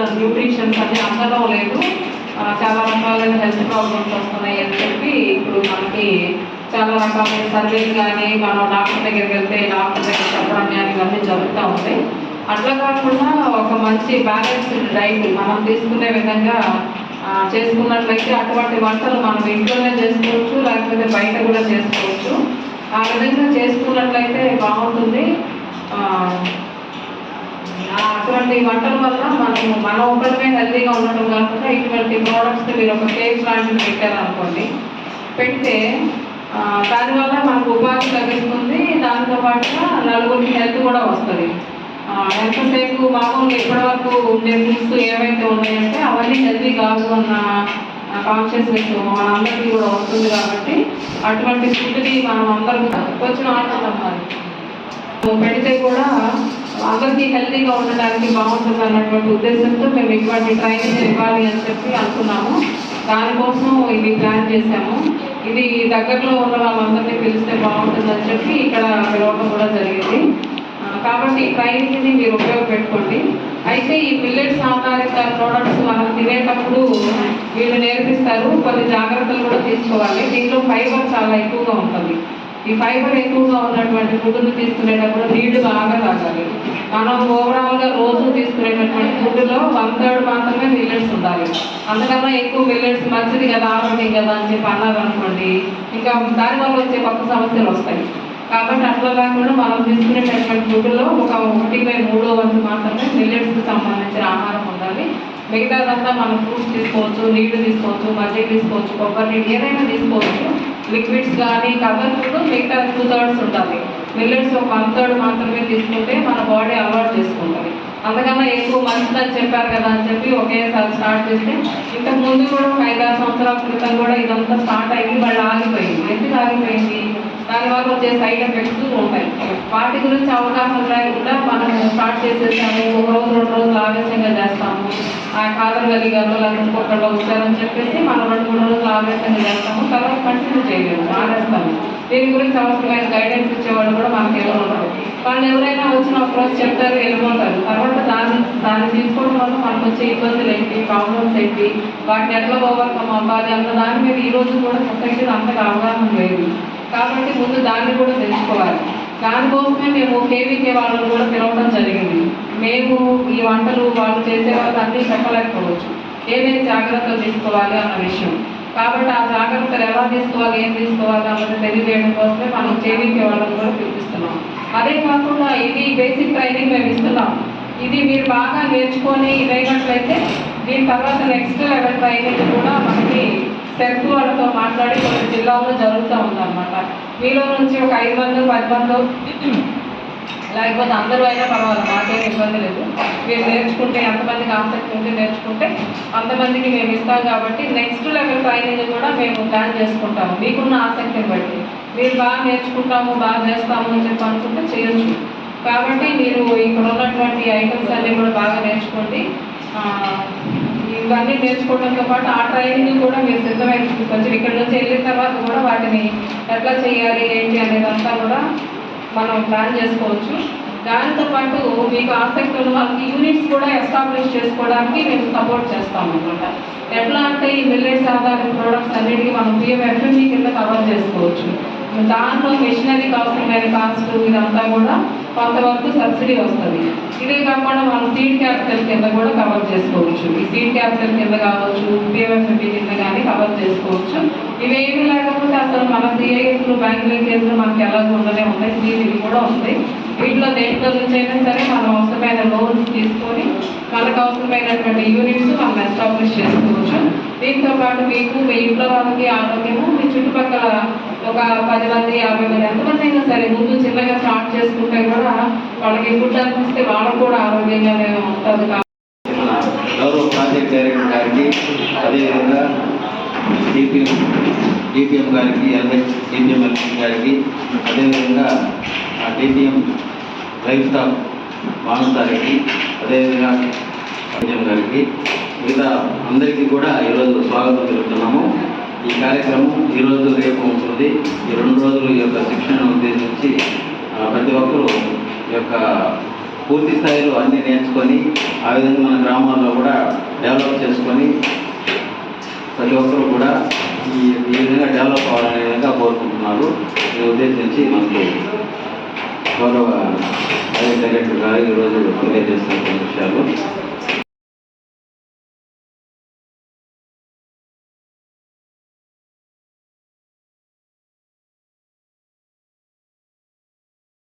Complications అన్ని అందడం లేదు. చాలా రకాలైన హెల్త్ ప్రాబ్లమ్స్ వస్తున్నాయి అని చెప్పి ఇప్పుడు మనకి చాలా రకాలైన సర్వేలు కానీ మనం డాక్టర్ దగ్గరికి వెళ్తే డాక్టర్ దగ్గర చెప్పడం కానీ ఇవన్నీ జరుగుతూ ఉంటాయి. అట్లా కాకుండా ఒక మంచి బ్యాలెన్స్డ్ డైట్ మనం తీసుకునే విధంగా చేసుకున్నట్లయితే అటువంటి వంటలు మనం ఇంట్లోనే చేసుకోవచ్చు లేకపోతే బయట కూడా చేసుకోవచ్చు. ఆ విధంగా చేసుకున్నట్లయితే బాగుంటుంది. అటువంటి వంటల వల్ల మనము మన ఒకరిమే హెల్తీగా ఉండడం కాకుండా ఇటువంటి ప్రోడక్ట్స్ మీరు ఒక కేక్ లాంటివి పెట్టారనుకోండి పెడితే దానివల్ల మనకు ఉపాధి లభిస్తుంది. దాంతో పాటుగా నలుగురికి హెల్త్ కూడా వస్తుంది. ఎంతసేపు మామూలుగా ఇప్పటివరకు ఉండే ఫుడ్స్ ఏవైతే ఉన్నాయంటే అవన్నీ హెల్తీ కాదు అన్న కాన్షియస్నెస్ మనందరికీ కూడా వస్తుంది కాబట్టి అటువంటి ఫుడ్ని మనం అందరం కొంచెం ఆనందం పెడితే కూడా అందరికీ హెల్తీగా ఉండడానికి బాగుంటుంది అన్నటువంటి ఉద్దేశంతో మేము ఇటువంటి ట్రైనింగ్ ఇవ్వాలి అని చెప్పి అనుకున్నాము. దానికోసం ఇది ప్లాన్ చేశాము. ఇది దగ్గరలో ఉన్న వాళ్ళందరినీ పిలిస్తే బాగుంటుందని చెప్పి ఇక్కడ పిలవడం కూడా జరిగింది. కాబట్టి ఈ ట్రైనింగ్ని మీరు ఉపయోగపెట్టుకోండి. అయితే ఈ మిల్లెట్స్ ఆధారిత ప్రోడక్ట్స్ మనం తినేటప్పుడు వీళ్ళు నేర్పిస్తారు. కొన్ని జాగ్రత్తలు కూడా తీసుకోవాలి. దీంట్లో ఫైబర్ చాలా ఎక్కువగా ఉంటుంది. ఈ ఫైబర్ ఎక్కువగా ఉన్నటువంటి ఫుడ్ని తీసుకునేటప్పుడు నీళ్ళు బాగా తాగాలి. మనం ఓవరాల్గా రోజు తీసుకునేటటువంటి ఫుడ్లో వన్ థర్డ్ మాత్రమే మిల్లెట్స్ ఉండాలి. అందుకన్నా ఎక్కువ మిల్లెట్స్ మంచిది కదా ఆరోగ్యం కదా అని చెప్పి అన్నారనుకోండి ఇంకా దానివల్ల వచ్చే కొత్త సమస్యలు వస్తాయి. కాబట్టి అట్లా కాకుండా మనం తీసుకునేటటువంటి ఫుడ్లో ఒక ఒకటి బై మూడో వంతు మాత్రమే మిల్లెట్స్కి సంబంధించిన ఆహారం ఉండాలి. మిగతాదంతా మనం ఫ్రూట్స్ తీసుకోవచ్చు నీళ్ళు తీసుకోవచ్చు మజ్జిగ తీసుకోవచ్చు కొబ్బరి నీళ్ళు ఏదైనా తీసుకోవచ్చు. లిక్విడ్స్ కానీ కలర్ ఫుడ్ మిగతా టూ థర్డ్స్ ఉంటుంది మిల్లెట్స్ ఒక వన్ థర్డ్ మాత్రమే తీసుకుంటే మన బాడీ అలవాటు చేసుకుంటుంది. అందుకన్నా ఎక్కువ మంచిదని చెప్పారు కదా అని చెప్పి ఒకేసారి స్టార్ట్ చేస్తే ఇంతకు ముందు కూడా ఒక ఐదారు సంవత్సరాల క్రితం కూడా ఇదంతా స్టార్ట్ అయింది వాళ్ళు ఆగిపోయింది. ఎందుకు ఆగిపోయింది? దానివల్ల వచ్చే సైడ్ ఎఫెక్ట్స్ ఉంటాయి. వాటి గురించి అవగాహన లేకుండా మనం స్టార్ట్ చేసేసాము ఒక రోజు రెండు రోజులు ఆవేశంగా చేస్తాము. ఆ కాదర్ గది లేకపోతే ఇంకొకళ్ళు వచ్చారని చెప్పేసి మనం రెండు మూడు రోజులు ఆవేశం చేస్తాము తర్వాత కంటిన్యూ చేయలేము మానేస్తాము. దీని గురించి అవసరమైన గైడెన్స్ ఇచ్చేవాళ్ళు కూడా మనకి ఎవరు ఉంటారు వాళ్ళు ఎవరైనా వచ్చిన ఒక చెప్తారు వెళ్ళిపోతారు. తర్వాత దాన్ని దాన్ని తీసుకోవడం వల్ల మనకు వచ్చే ఇబ్బందులు ఏంటి ప్రాబ్లమ్స్ ఏంటి వాటిని ఎట్లా ఓవర్కమ్ అవ్వాలి అన్న దాని మీద ఈ రోజు కూడా సొసైటీలో అంతగా అవగాహన లేదు. కాబట్టి ముందు దాన్ని కూడా తెలుసుకోవాలి. దానికోసమే మేము కేవీకే వాళ్ళని కూడా పిలవడం జరిగింది. మేము ఈ వంటలు వాళ్ళు చేసే వాళ్ళు అన్నీ చెప్పలేకపోవచ్చు. ఏమేమి జాగ్రత్తలు తీసుకోవాలి అన్న విషయం. కాబట్టి ఆ జాగ్రత్తలు ఎలా తీసుకోవాలి ఏం తీసుకోవాలి అన్నది తెలియజేయడం కోసమే మనం చేయించే వాళ్ళని కూడా పిలిపిస్తున్నాం. అదే కాకుండా ఇది బేసిక్ ట్రైనింగ్ మేము ఇస్తున్నాం. ఇది మీరు బాగా నేర్చుకొని ఇదైనట్లయితే దీని తర్వాత నెక్స్ట్ లెవెల్ ట్రైనింగ్ కూడా మనకి సెర్క్ వాళ్ళతో మాట్లాడి కొన్ని జిల్లాల్లో జరుగుతూ ఉందన్నమాట. మీలో నుంచి ఒక ఐదు మంది పది మంది లేకపోతే అందరూ అయినా పర్వాలేదు మాకేం ఇబ్బంది లేదు. మీరు నేర్చుకుంటే ఎంతమందికి ఆసక్తి ఉంటే నేర్చుకుంటే అంతమందికి మేము ఇస్తాం కాబట్టి నెక్స్ట్ లెవెల్ ట్రైనింగ్ కూడా మేము ప్లాన్ చేసుకుంటాము. మీకున్న ఆసక్తిని బట్టి. మీరు బాగా నేర్చుకుంటాము బాగా చేస్తాము అని చెప్పి అనుకుంటే చేయొచ్చు. కాబట్టి మీరు ఇక్కడ ఉన్నటువంటి ఐటమ్స్ అన్నీ కూడా బాగా నేర్చుకోండి. ఇవన్నీ నేర్చుకోవడంతో పాటు ఆ ట్రైనింగ్ కూడా మీరు సిద్ధమై కొంచెం ఇక్కడ నుంచి వెళ్ళిన తర్వాత కూడా వాటిని ఎట్లా చేయాలి ఏంటి అనేదంతా కూడా మనం ప్లాన్ చేసుకోవచ్చు. దానితో పాటు మీకు ఆసక్తి ఉన్న వాళ్ళకి యూనిట్స్ కూడా ఎస్టాబ్లిష్ చేసుకోవడానికి మేము సపోర్ట్ చేస్తాం అనమాట ఎట్లా అంటే ఈ మిల్లెట్స్ ఆధారిత ప్రోడక్ట్స్ అన్నిటికీ మనం పిఎంఎఫ్ఎంఈ కింద కవర్ చేసుకోవచ్చు. దాంట్లో మిషనరీకి అవసరమైన కాస్ట్ ఇదంతా కూడా కొంతవరకు సబ్సిడీ వస్తుంది. ఇదే కాకుండా మనం సీడ్ క్యాపిటల్ కింద కూడా కవర్ చేసుకోవచ్చు. ఈ సీడ్ క్యాపిటల్ కింద కావచ్చు పిఎంఎఫ్ఎంఈ కింద కానీ కవర్ చేసుకోవచ్చు. ఇవేమీ లేకపోతే అసలు మన సిఐఎస్లు బ్యాంక్ లింకేజ్లు మనకి ఎలాగో ఉండనే ఉన్నాయి ఇది కూడా ఉంది వీటిలో దేంట్లో నుంచి అయినా సరే మనం అవసరమైన లోన్స్ తీసుకొని మనకు అవసరమైనటువంటి యూనిట్స్ మనం ఎస్టాబ్లిష్ చేసుకోవచ్చు. దీంతో పాటు మీకు మీ ఇంట్లో వాళ్ళకి ఆరోగ్యము మీ చుట్టుపక్కల ఒక పది మంది యాభై మంది ఎంతమంది అయినా సరే ముందు చిన్నగా స్టార్ట్ చేసుకుంటే కూడా వాళ్ళకి ఫుడ్ అనిపిస్తే వాళ్ళకు కూడా ఆరోగ్యంగానే ఉంటుంది కాబట్టి మన గౌరవ ప్రాజెక్ట్ డైరెక్టర్ గారికి అదేవిధంగా డిపిఎం డిపిఎం గారికి ఎల్హెచ్ డిపిఎం ఎల్హెచ్ గారికి అదేవిధంగా డిపిఎం లైఫ్ స్టాక్ మానసారికి అదేవిధంగా డిపిఎం గారికి మిగతా అందరికీ కూడా ఈరోజు స్వాగతం తెలుపుతున్నాము. ఈ కార్యక్రమం ఈరోజు రేపు ఉంటుంది. ఈ రెండు రోజులు ఈ యొక్క శిక్షణను ఉద్దేశించి ప్రతి ఒక్కరూ ఈ యొక్క పూర్తి స్థాయిలో అన్ని నేర్చుకొని ఆ విధంగా మన గ్రామాల్లో కూడా డెవలప్ చేసుకొని ప్రతి ఒక్కరు కూడా ఈ ఈ విధంగా డెవలప్ అవ్వాలనే విధంగా కోరుకుంటున్నారు. ఈ ఉద్దేశించి మనకు గౌరవ డైరెక్టర్ గారు ఈరోజు తెలియజేస్తున్న విషయాలు.